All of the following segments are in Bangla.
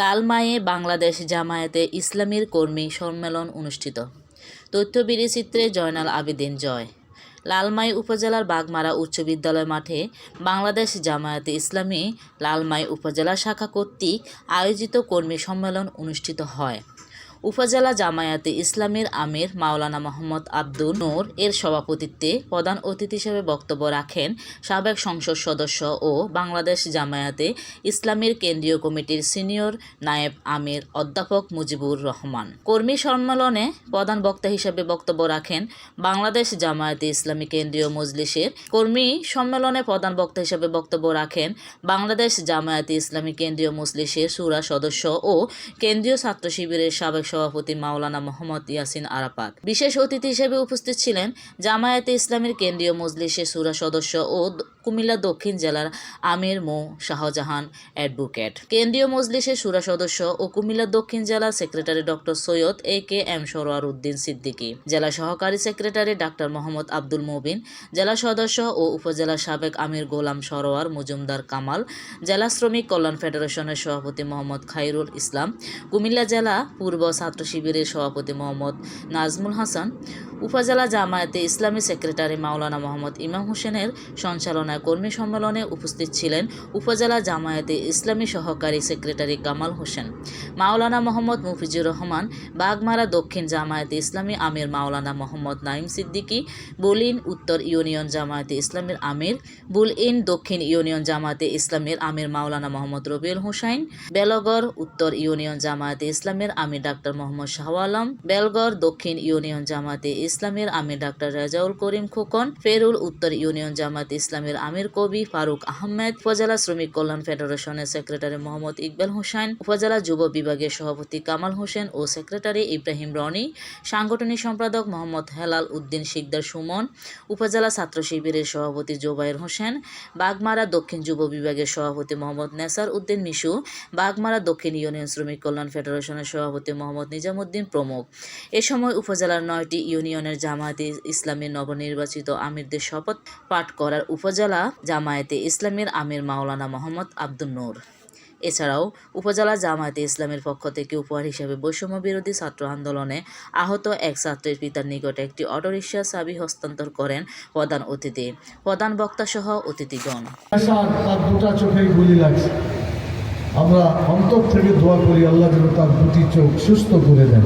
লালমায়ে বাংলাদেশ জামায়াতে ইসলামীর কর্মী সম্মেলন অনুষ্ঠিত। তথ্য বিচিত্রে জয়নাল আবেদিন জয়। লালমাই উপজেলার বাগমারা উচ্চ বিদ্যালয় মাঠে বাংলাদেশ জামায়াতে ইসলামী লালমাই উপজেলা শাখা কর্তৃক আয়োজিত কর্মী সম্মেলন অনুষ্ঠিত হয়। উপজেলা জামায়াতে ইসলামীর আমির মাওলানা মোহাম্মদ আব্দুল নূর এর সভাপতিত্বে প্রধান অতিথি হিসেবে বক্তব্য রাখেন সাবেক সংসদ সদস্য ও বাংলাদেশ জামায়াতে ইসলামীর কেন্দ্রীয় কমিটির সিনিয়র নায়েব আমির অধ্যাপক মুজিবুর রহমান। কর্মী সম্মেলনে প্রধান বক্তা হিসেবে বক্তব্য রাখেন বাংলাদেশ জামায়াতে ইসলামী কেন্দ্রীয় মজলিসের কর্মী সম্মেলনে প্রধান বক্তা হিসেবে বক্তব্য রাখেন বাংলাদেশ জামায়াতে ইসলামী কেন্দ্রীয় মজলিসের সুরা সদস্য ও কেন্দ্রীয় ছাত্র শিবিরের সাবেক সভাপতি মাওলানা মোহাম্মদ ইয়াসিন আরাফাত। বিশেষ অতিথি হিসেবে উপস্থিত ছিলেন জামায়াতে ইসলামের কেন্দ্রীয় মজলিসের সুরা সদস্য ও কুমিল্লা দক্ষিণ জেলার আমির মো শাহজাহান অ্যাডভোকেট। কেন্দ্রীয় মজলিসের সুরা সদস্য ও কুমিল্লা দক্ষিণ জেলার secretary doctor Syed A K M Sarwar Uddin Siddiqui. জেলা সহকারী সেক্রেটারি ডাক্তার মোহাম্মদ আব্দুল মুবিন, জেলা সদস্য ও উপজেলা সাবেক আমির গোলাম সরোয়ার মজুমদার কামাল, জেলা শ্রমিক কল্যাণ ফেডারেশনের সভাপতি মোহাম্মদ খাইরুল ইসলাম, কুমিল্লা জেলা পূর্ব ছাত্র শিবিরের সভাপতি মোহাম্মদ নাজমুল হাসান, উপজেলা জামায়াতে ইসলামী সেক্রেটারি মাওলানা মোহাম্মদ ইমাম হোসেনের সঞ্চালনায় কর্মী সম্মেলনে উপস্থিত ছিলেন উপজেলা জামায়াতে ইসলামী সহকারী সেক্রেটারি কামাল হোসেন, মাওলানা মোহাম্মদ মুফিজুর রহমান, বাগমারা দক্ষিণ জামায়াতে ইসলামী আমির মাওলানা মোহাম্মদ নাইম সিদ্দিকী, বুলিন উত্তর ইউনিয়ন জামায়াতে ইসলামের আমির, বুলইন দক্ষিণ ইউনিয়ন জামায়াতে ইসলামের আমির মাওলানা মোহাম্মদ রবিউল হুসাইন, বেলগড় উত্তর ইউনিয়ন জামায়াতে ইসলামের আমির ডাক্তার মোহাম্মদ শাহ আলম, বেলগড় দক্ষিণ ইউনিয়ন জামায়াতে ইসলামের আমির ডাক্তার রাজাউল করিম খোকন, ফেরুল উত্তর ইউনিয়ন জামায়াতে ইসলামের আমির কবি ফারুক আহমেদ উপজেলা শ্রমিক কল্যাণ ফেডারেশনের সেক্রেটারি মোহাম্মদ ইকবাল হোসেন, উপজেলা যুব বিভাগের সভাপতি কামাল হোসেন ও সেক্রেটারি ইব্রাহিম রনি, সাংগঠনিক সম্পাদক মোহাম্মদ হেলাল উদ্দিন শিকদার সুমন, উপজেলা ছাত্র শিবিরের সভাপতি জোবায়ের হোসেন, বাগমারা দক্ষিণ যুব বিভাগের সভাপতি মোহাম্মদ নেসার উদ্দিন মিশু, বাগমারা দক্ষিণ ইউনিয়ন শ্রমিক কল্যাণ ফেডারেশনের সভাপতি মোহাম্মদ নিজামুদ্দিন প্রমুখ। এ সময় উপজেলার নয়টি ইউনিয়নের জামায়াতে ইসলামীর নবনির্বাচিত আমিরদের শপথ পাঠ করার উপজেলা জামায়াতে ইসলামের আমির মাওলানা মোহাম্মদ আব্দুল নূর। এছাড়াও উপজেলা জামায়াতে ইসলামের পক্ষ থেকে উপহার হিসেবে বৈষম্য বিরোধী ছাত্র আন্দোলনে আহত এক ছাত্রের পিতার নিকট একটি অটোরিকশা চাবি হস্তান্তর করেন প্রধান অতিথি। প্রধান বক্তা সহ অতিথিগণ আমরা অন্তর থেকে দোয়া করি, আল্লাহ যেন তার দুটি চোখ সুস্থ করে দেন।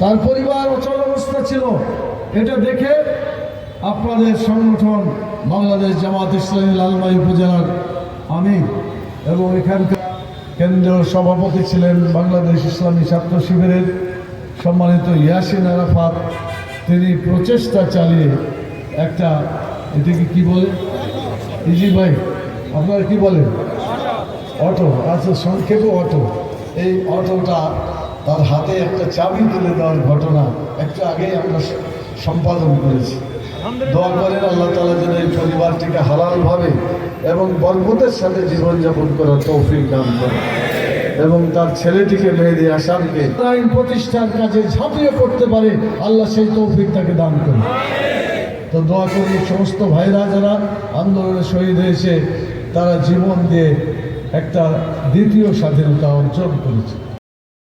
তার পরিবার অচল অবস্থা ছিল। এটা দেখে আপনাদের সংগঠন বাংলাদেশ জামাত ইসলামী লালমাই উপজেলার আমি এবং এখানকার কেন্দ্রীয় সভাপতি ছিলেন বাংলাদেশ ইসলামী ছাত্র শিবিরের সম্মানিত ইয়াসিন আরাফাত। তিনি প্রচেষ্টা চালিয়ে একটা, এটাকে কি বলে? ইজি ভাই, আপনারা কি বলেন? অটো আচ্ছা সংক্ষেপে অটো। এই অটোটা তার হাতে একটা চাবি তুলে দেওয়ার ঘটনা একটু আগেই আমরা সম্পাদন করেছি। দোয়া করেন, আল্লাহ তালা যেন এই পরিবারটিকে হালালভাবে এবং বরকতের সাথে জীবনযাপন করার তৌফিক দান করে এবং তার ছেলেটিকে মেহেদি আসামকে আইন প্রতিষ্ঠার কাজে ঝাঁপিয়ে পড়তে পারে, আল্লাহ সেই তৌফিক তাকে দান করে তো দোয়া করি সমস্ত ভাইরা যারা আন্দোলনে শহীদ হয়েছে, তারা জীবন দিয়ে একটা দ্বিতীয় স্বাধীনতা অর্জন করেছে।